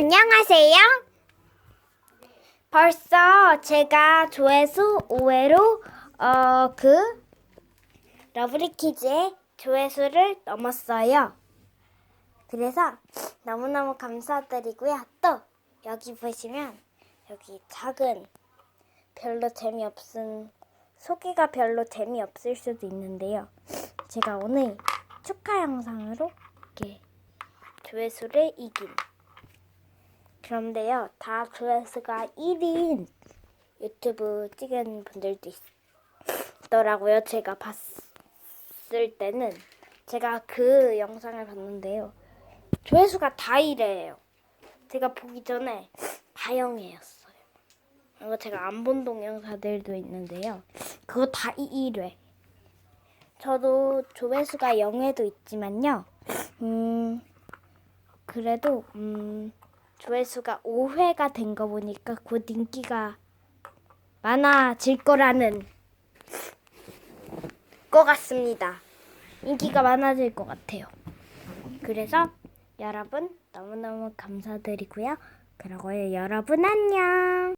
안녕하세요. 벌써 제가 조회수 5회로 어, 그 러브리키즈의 조회수를 넘었어요. 그래서 너무너무 감사드리고요. 또 여기 보시면 여기 작은 별로 재미없은 소개가 별로 재미없을 수도 있는데요. 제가 오늘 축하 영상으로 이렇게 조회수를 이긴 그런데요, 다 조회수가 1인 유튜브 찍은 분들도 있더라고요. 제가 봤을 때는 제가 그 영상을 봤는데요. 조회수가 다 이래요. 제가 보기 전에 다 0회였어요. 그리고 제가 안 본 동영상들도 있는데요. 그거 다 1회. 저도 조회수가 0회도 있지만요. 음, 그래도 음, 조회수가 5회가 된 거 보니까 곧 인기가 많아질 거라는 것 같습니다. 인기가 많아질 것 같아요. 그래서 여러분 너무너무 감사드리고요. 그러고요 여러분 안녕.